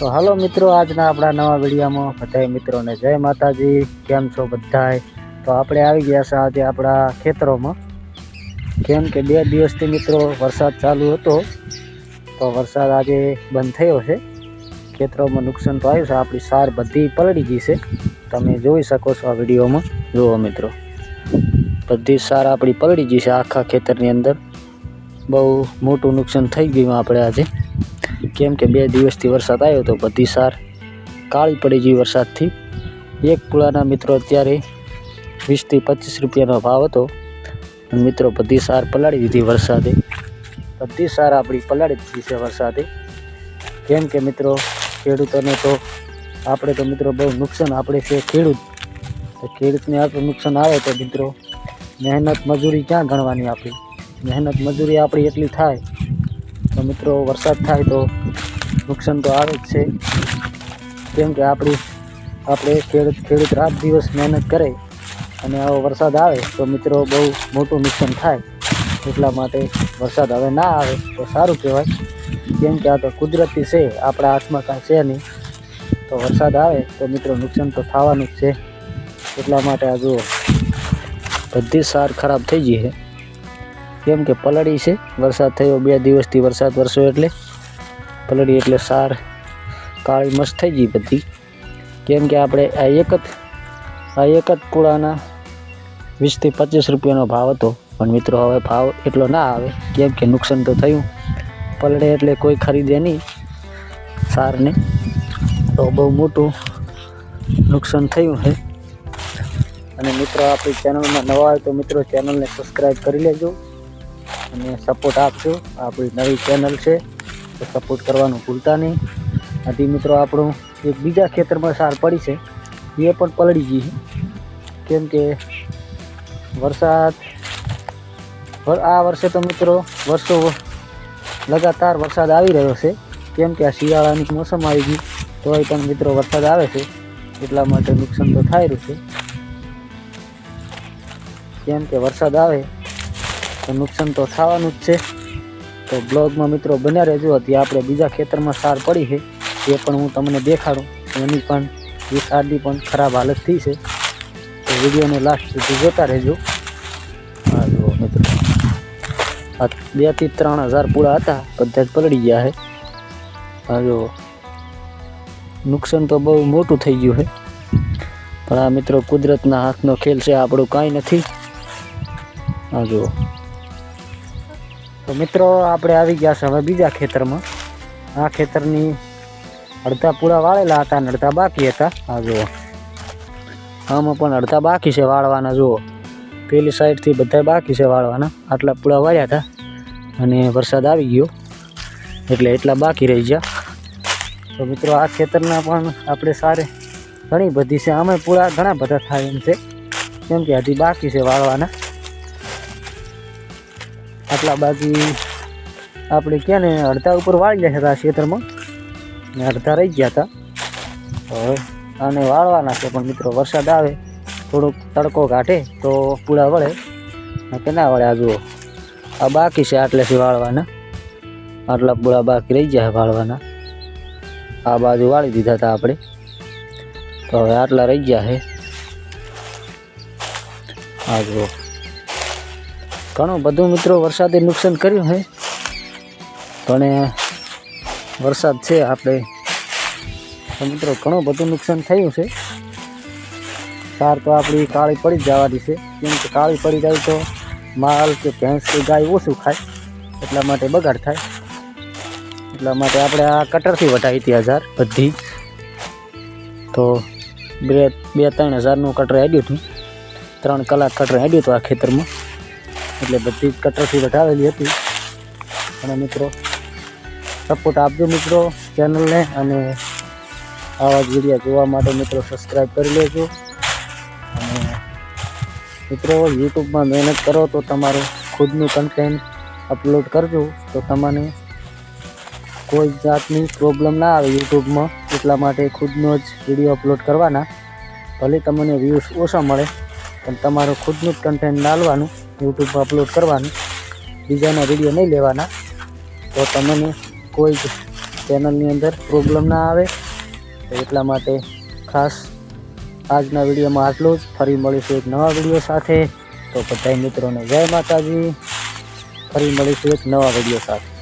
તો હાલો મિત્રો, આજના આપણા નવા વિડીયોમાં બધાય મિત્રોને જય માતાજી. કેમ છો બધાય? તો આપણે આવી ગયા છે આજે આપણા ખેતરોમાં. કેમ કે બે દિવસથી મિત્રો વરસાદ ચાલુ હતો. તો વરસાદ આજે બંધ થયો છે. ખેતરોમાં નુકસાન તો આવ્યું છે, આપણી સાર બધી પલળી ગઈ છે. તમે જોઈ શકો છો આ વિડીયોમાં. જુઓ મિત્રો. બધી સાર આપણી પલળી ગઈ છે આખા ખેતરની અંદર. બહુ મોટું નુકસાન થઈ ગયું આપણે આજે. કેમ કે બે દિવસથી વરસાદ આવ્યો તો બધી સાર કાળી પડી ગઈ વરસાદથી. એક પુળાના મિત્રો અત્યારે વીસથી પચીસ રૂપિયાનો ભાવ હતો. મિત્રો બધી સાર પલાળી દીધી વરસાદે. બધી સાર આપણી પલાળી દીધી છે વરસાદે. કેમ કે મિત્રો, ખેડૂતોને તો આપણે તો મિત્રો બહુ નુકસાન આપણે છે ખેડૂત. તો ખેડૂતને આપણે નુકસાન આવે તો મિત્રો, મહેનત મજૂરી ક્યાં ગણવાની આપણી? મહેનત મજૂરી આપણી એટલી થાય તો મિત્રો વરસાદ થાય તો નુકસાન તો આવે જ છે. કેમ કે આપણી, આપણે ખેડૂત ખેડૂત રાત દિવસ મહેનત કરે અને આવો વરસાદ આવે તો મિત્રો બહુ મોટું નુકસાન થાય. એટલા માટે વરસાદ હવે ના આવે તો સારું કહેવાય. કેમ કે આ તો કુદરતી છે, આપણા હાથમાં કાંઈ છે નહીં. તો વરસાદ આવે તો મિત્રો નુકસાન તો થવાનું જ છે. એટલા માટે આ જુઓ, બધી સાર ખરાબ થઈ ગઈ છે. કેમ કે પલળી છે. વરસાદ થયો બે દિવસથી વરસાદ વરસ્યો એટલે. પલળી એટલે સાર કાળી મસ્ત થઈ ગઈ બધી. કેમ કે આપણે આ એક જ, આ એક જ પૂળાના વીસથી પચીસ રૂપિયાનો ભાવ હતો. પણ મિત્રો, હવે ભાવ એટલો ના આવે. કેમ કે નુકસાન તો થયું. પલળે એટલે કોઈ ખરીદે નહીં સારને. તો બહુ મોટું નુકસાન થયું છે. અને મિત્રો, આપણી ચેનલમાં નવા હોય તો મિત્રો ચેનલને સબસ્ક્રાઈબ કરી લેજો. અને સપોર્ટ આપજો. આપણી નવી ચેનલ છે, તો સપોર્ટ કરવાનું ભૂલતા નહીં. હજી મિત્રો, આપણું એક બીજા ખેતરમાં સાર પડી છે. એ પણ પલળી ગઈ કેમ કે વરસાદ આ વર્ષે તો મિત્રો વર્ષો લગાતાર વરસાદ આવી રહ્યો છે. કેમ કે આ શિયાળાની મોસમ આવી ગઈ, તોય પણ મિત્રો વરસાદ આવે છે. એટલા માટે નુકસાન તો થાય રહ્યું છે. કેમ કે વરસાદ આવે તો નુકસાન તો થવાનું જ છે. તો બ્લોગમાં મિત્રો બન્યા રહેજો. હતી આપણે બીજા ખેતરમાં સાર પડી છે. એ પણ હું તમને દેખાડું. એની પણ એ સારની પણ ખરાબ હાલત થઈ છે. તો વિડીયોને લાસ્ટ સુધી જોતા રહેજો. હા જુઓ મિત્રો. બેથી ત્રણ હજાર પૂળા હતા. બધા જ પલળી ગયા છે. હા જુઓ. નુકસાન તો બહુ મોટું થઈ ગયું છે. પણ આ મિત્રો કુદરતના હાથનો ખેલ છે. આપણું કાંઈ નથી. હા જુઓ. તો મિત્રો, આપણે આવી ગયા છે હવે બીજા ખેતરમાં. આ ખેતરની અડધા પૂળા વાળેલા હતા અને અડધા બાકી હતા. આ જુઓ. આમાં પણ અડધા બાકી છે વાળવાના, જુઓ. પેલી સાઈડથી બધા બાકી છે વાળવાના. આટલા પૂળા વાળ્યા હતા અને વરસાદ આવી ગયો. એટલે એટલા બાકી રહી ગયા. તો મિત્રો, આ ખેતરના પણ આપણે સારે ઘણી બધી છે. આમાં પૂળા ઘણા બધા થાય એમ છે. કેમ કે હજી બાકી છે વાળવાના. આટલા બાકી આપણે ક્યાં ને અડધા ઉપર વાળી ગયા હતા ખેતરમાં ને અડધા રહી ગયા હતા. આને વાળવાના છે, પણ મિત્રો વરસાદ આવે, થોડોક તડકો કાઢે તો પૂળા વળે કે ના વળે આ આ બાકી છે આટલેથી વાળવાના. આટલા પૂળા બાકી રહી ગયા વાળવાના. આ બાજુ વાળી દીધા હતા આપણે. તો હવે આટલા રહી ગયા છે. આ જુઓ. ઘણું બધું મિત્રો વરસાદે નુકસાન કર્યું છે. પણ વરસાદ છે આપણે. મિત્રો ઘણું બધું નુકસાન થયું છે. સાર તો આપણી કાળી પડી જવાની છે. કેમ કે કાળી પડી જાય તો માલ કે ભેંસ કે ગાય ઓછું ખાય. એટલા માટે બગાડ થાય. એટલા માટે આપણે આ કટરથી વટાવી હતી હજાર બધી. તો બે બે, ત્રણ હજારનું કટર હેડ્યું હતું. ત્રણ કલાક કટર હેડ્યું હતું આ ખેતરમાં. એટલે બધી જ કટરથી વટાવેલી હતી. અને મિત્રો સપોર્ટ આપજો મિત્રો ચેનલને અને આવા જ વીડિયો જોવા માટે મિત્રો સબસ્ક્રાઈબ કરી લેજો. અને મિત્રો, યુટ્યુબમાં મહેનત કરો તો તમારું ખુદનું કન્ટેન્ટ અપલોડ કરજો. તો તમને કોઈ જાતની પ્રોબ્લેમ ના આવે યુટ્યુબમાં, એટલા માટે ખુદનો જ વીડિયો અપલોડ કરવાના. ભલે તમને વ્યૂઝ ઓછા મળે, પણ તમારું ખુદનું જ કન્ટેન્ટ ડાલવાનું. યુટ્યુબમાં અપલોડ કરવાનું, બીજાના વીડિયો નહીં લેવાના, તો તમને કોઈ જ ચેનલની અંદર પ્રોબ્લેમ ના આવે. એટલા માટે ખાસ આજના વિડીયોમાં આટલું જ. ફરી મળીશું એક નવા વીડિયો સાથે. તો બધા મિત્રોને જય માતાજી. ફરી મળીશું એક નવા વીડિયો સાથે.